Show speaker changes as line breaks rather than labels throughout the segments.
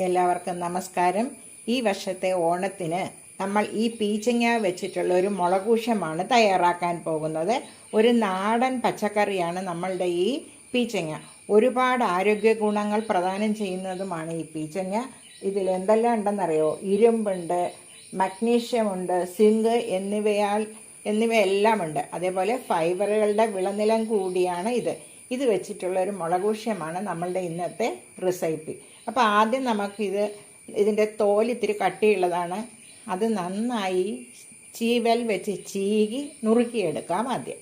എല്ലാവർക്കും നമസ്കാരം. ഈ വർഷത്തെ ഓണത്തിന് നമ്മൾ ഈ പീച്ചങ്ങ വെച്ചിട്ടുള്ള ഒരു മുളകൂഷമാണ് തയ്യാറാക്കാൻ പോകുന്നത്. ഒരു നാടൻ പച്ചക്കറിയാണ് നമ്മളുടെ ഈ പീച്ചങ്ങ. ഒരുപാട് ആരോഗ്യ ഗുണങ്ങൾ പ്രദാനം ചെയ്യുന്നതുമാണ് ഈ പീച്ചങ്ങ. ഇതിൽ എന്തെല്ലാം ഉണ്ടെന്നറിയോ? ഇരുമ്പുണ്ട് മഗ്നീഷ്യമുണ്ട് സിങ്ക് എന്നിവയാൽ എന്നിവയെല്ലാം ഉണ്ട്. അതേപോലെ ഫൈബറുകളുടെ വിളനിലം കൂടിയാണ് ഇത്. ഇത് വെച്ചിട്ടുള്ള ഒരു മുളകൂഷ്യമാണ് നമ്മളുടെ ഇന്നത്തെ റെസിപ്പി അപ്പോൾ ആദ്യം നമുക്കിത് ഇതിന്റെ തോലിത്തിരി കട്ടിയുള്ളതാണ്. അത് നന്നായി ചീവൽ വെച്ച് ചീകി നുറുക്കിയെടുക്കാം ആദ്യം.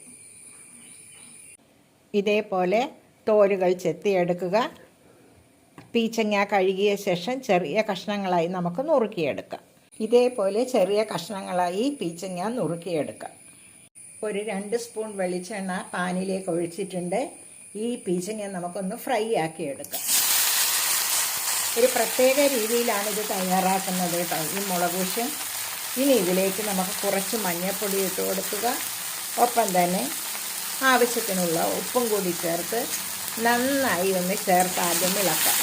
ഇതേപോലെ തോലുകൾ ചെത്തിയെടുക്കുക. പീച്ചങ്ങ കഴുകിയ ശേഷം ചെറിയ കഷ്ണങ്ങളായി നമുക്ക് നുറുക്കിയെടുക്കാം. ഇതേപോലെ ചെറിയ കഷ്ണങ്ങളായി പീച്ചങ്ങ നുറുക്കിയെടുക്കാം. ഒരു രണ്ട് സ്പൂൺ വെളിച്ചെണ്ണ പാനിലേക്ക് ഒഴിച്ചിട്ടുണ്ട്. ഈ പീച്ചങ്ങ നമുക്കൊന്ന് ഫ്രൈ ആക്കി എടുക്കാം ഒരു പ്രത്യേക രീതിയിലാണ് ഇത് തയ്യാറാക്കുന്നത് കേട്ടോ. ഈ മുളകുശും ഇനി ഇതിലേക്ക് നമുക്ക് കുറച്ച് മഞ്ഞൾപ്പൊടി ഇട്ട് കൊടുക്കുക. ഒപ്പം തന്നെ ആവശ്യത്തിനുള്ള ഉപ്പും കൂടി ചേർത്ത് നന്നായി ഒന്ന് ചേർത്ത് ആദ്യം ഇളക്കാം.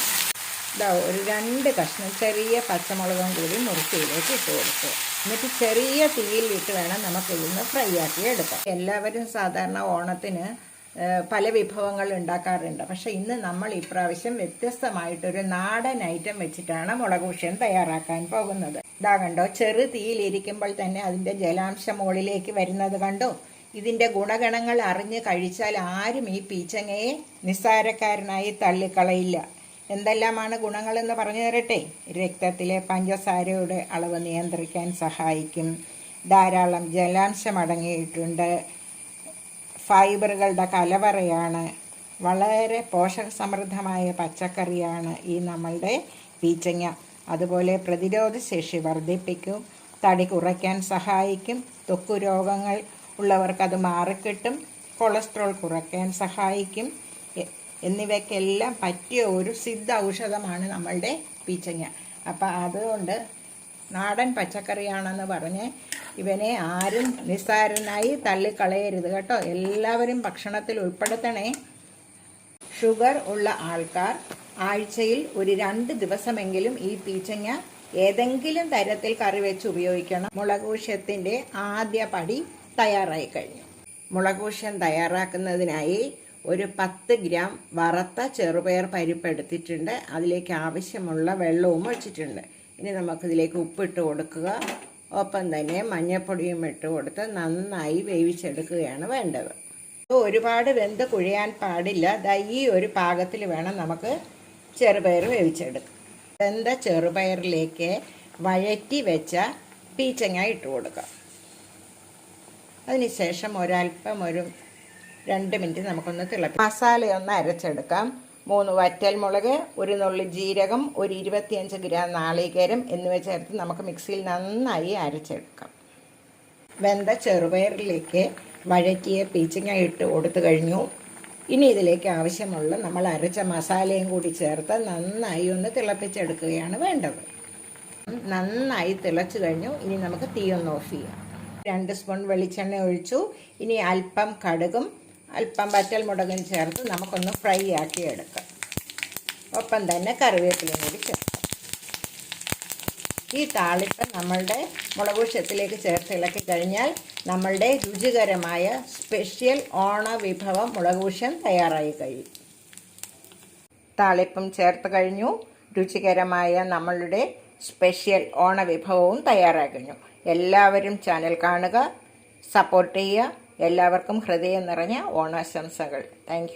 ഇതാ ഒരു രണ്ട് കഷ്ണം ചെറിയ പച്ചമുളകും കൂടി മുറുക്കിയിലേക്ക് ഇട്ട് കൊടുക്കുക. എന്നിട്ട് ചെറിയ തീയിലിട്ട് വേണം നമുക്ക് നിന്ന് ഫ്രൈ ആക്കി എടുക്കാം. എല്ലാവരും സാധാരണ ഓണത്തിന് പല വിഭവങ്ങൾ ഉണ്ടാക്കാറുണ്ട്. പക്ഷേ ഇന്ന് നമ്മൾ ഇപ്രാവശ്യം വ്യത്യസ്തമായിട്ടൊരു നാടൻ ഐറ്റം വെച്ചിട്ടാണ് മുളക് ഭൂഷൻ തയ്യാറാക്കാൻ പോകുന്നത്. ഇതാ കണ്ടോ ചെറു തീയിലിരിക്കുമ്പോൾ തന്നെ അതിന്റെ ജലാംശം മുകളിലേക്ക് വരുന്നത് കണ്ടോ. ഇതിന്റെ ഗുണഗണങ്ങൾ അറിഞ്ഞ് കഴിച്ചാൽ ആരും ഈ പീച്ചങ്ങയെ നിസ്സാരക്കാരനായി തള്ളിക്കളയില്ല. എന്തെല്ലാമാണ് ഗുണങ്ങളെന്ന് പറഞ്ഞു തരട്ടെ? രക്തത്തിലെ പഞ്ചസാരയുടെ അളവ് നിയന്ത്രിക്കാൻ സഹായിക്കും. ധാരാളം ജലാംശം അടങ്ങിയിട്ടുണ്ട്. ഫൈബറുകളുടെ കലവറയാണ്. വളരെ പോഷകസമൃദ്ധമായ പച്ചക്കറിയാണ് ഈ നമ്മളുടെ പീച്ചങ്ങ. അതുപോലെ പ്രതിരോധ ശേഷി വർദ്ധിപ്പിക്കും തടി കുറയ്ക്കാൻ സഹായിക്കും ത്വക്കു രോഗങ്ങൾ ഉള്ളവർക്ക് അത് മാറിക്കിട്ടും കൊളസ്ട്രോൾ കുറയ്ക്കാൻ സഹായിക്കും. എന്നിവയ്ക്കെല്ലാം പറ്റിയ ഒരു സിദ്ധ ഔഷധമാണ് നമ്മളുടെ പീച്ചങ്ങ. അപ്പം അതുകൊണ്ട് നാടൻ പച്ചക്കറിയാണെന്ന് പറഞ്ഞ് ഇവനെ ആരും നിസ്സാരനായി തള്ളിക്കളയരുത് കേട്ടോ. എല്ലാവരും ഭക്ഷണത്തിൽ ഉൾപ്പെടുത്തണേ. ഷുഗർ ഉള്ള ആൾക്കാർ ആഴ്ചയിൽ ഒരു രണ്ട് ദിവസമെങ്കിലും ഈ പീച്ചങ്ങ ഏതെങ്കിലും തരത്തിൽ കറി വെച്ച് ഉപയോഗിക്കണം. മുളകൂഷ്യത്തിന്റെ ആദ്യ പടി തയ്യാറായി കഴിഞ്ഞു. മുളകൂഷ്യം തയ്യാറാക്കുന്നതിനായി ഒരു പത്ത് ഗ്രാം വറുത്ത ചെറുപയർ പരിപ്പ് എടുത്തിട്ടുണ്ട്. അതിലേക്ക് ആവശ്യമുള്ള വെള്ളവും ഒഴിച്ചിട്ടുണ്ട്. ഇനി നമുക്കിതിലേക്ക് ഉപ്പിട്ട് കൊടുക്കുക. ഒപ്പം തന്നെ മഞ്ഞൾപ്പൊടിയും ഇട്ട് കൊടുത്ത് നന്നായി വേവിച്ചെടുക്കുകയാണ് വേണ്ടത്. ഒരുപാട് വെന്ത് കുഴിയാൻ പാടില്ല. ഈ ഒരു പാകത്തിൽ വേണം നമുക്ക് ചെറുപയർ വേവിച്ചെടുക്കുക വെന്ത ചെറുപയറിലേക്ക് വഴറ്റി വെച്ച പീച്ചങ്ങ ഇട്ട് കൊടുക്കുക അതിനുശേഷം ഒരല്പം ഒരു രണ്ട് മിനിറ്റ് നമുക്കൊന്ന് തിളപ്പിക്കാം. മസാലയൊന്ന് അരച്ചെടുക്കാം. മൂന്ന് വറ്റൽമുളക് ഒരു നുള്ളി ജീരകം ഒരു ഇരുപത്തിയഞ്ച് ഗ്രാം നാളികേരം എന്നിവ ചേർത്ത് നമുക്ക് മിക്സിയിൽ നന്നായി അരച്ചെടുക്കാം. വെന്ത ചെറുപയറിലേക്ക് വഴറ്റിയ പീച്ചിങ്ങ ഇട്ട് കൊടുത്തു കഴിഞ്ഞു. ഇനി ഇതിലേക്ക് ആവശ്യമുള്ള നമ്മൾ അരച്ച മസാലയും കൂടി ചേർത്ത് നന്നായി ഒന്ന് തിളപ്പിച്ചെടുക്കുകയാണ് വേണ്ടത്. നന്നായി തിളച്ചു കഴിഞ്ഞു. ഇനി നമുക്ക് തീ ഒന്ന് ഓഫ് ചെയ്യാം. രണ്ട് സ്പൂൺ വെളിച്ചെണ്ണ ഒഴിച്ചു. ഇനി അല്പം കടുകും അല്പം വറ്റൽ മുടകും ചേർത്ത് നമുക്കൊന്ന് ഫ്രൈ ആക്കി എടുക്കാം. ഒപ്പം തന്നെ കറിവേപ്പിലയും കൂടി ചേർക്കാം. ഈ താളിപ്പ് നമ്മളുടെ മുളകുശത്തിലേക്ക് ചേർത്ത് ഇളക്കി കഴിഞ്ഞാൽ നമ്മളുടെ രുചികരമായ സ്പെഷ്യൽ ഓണ വിഭവം മുളകൂഷൻ തയ്യാറായി കഴിയും. താളിപ്പും ചേർത്ത് കഴിഞ്ഞു. രുചികരമായ നമ്മളുടെ സ്പെഷ്യൽ ഓണ വിഭവവും തയ്യാറായി കഴിഞ്ഞു. എല്ലാവരും ചാനൽ കാണുക സപ്പോർട്ട് ചെയ്യുക. എല്ലാവർക്കും ഹൃദയം നിറഞ്ഞ ഓണാശംസകൾ. താങ്ക്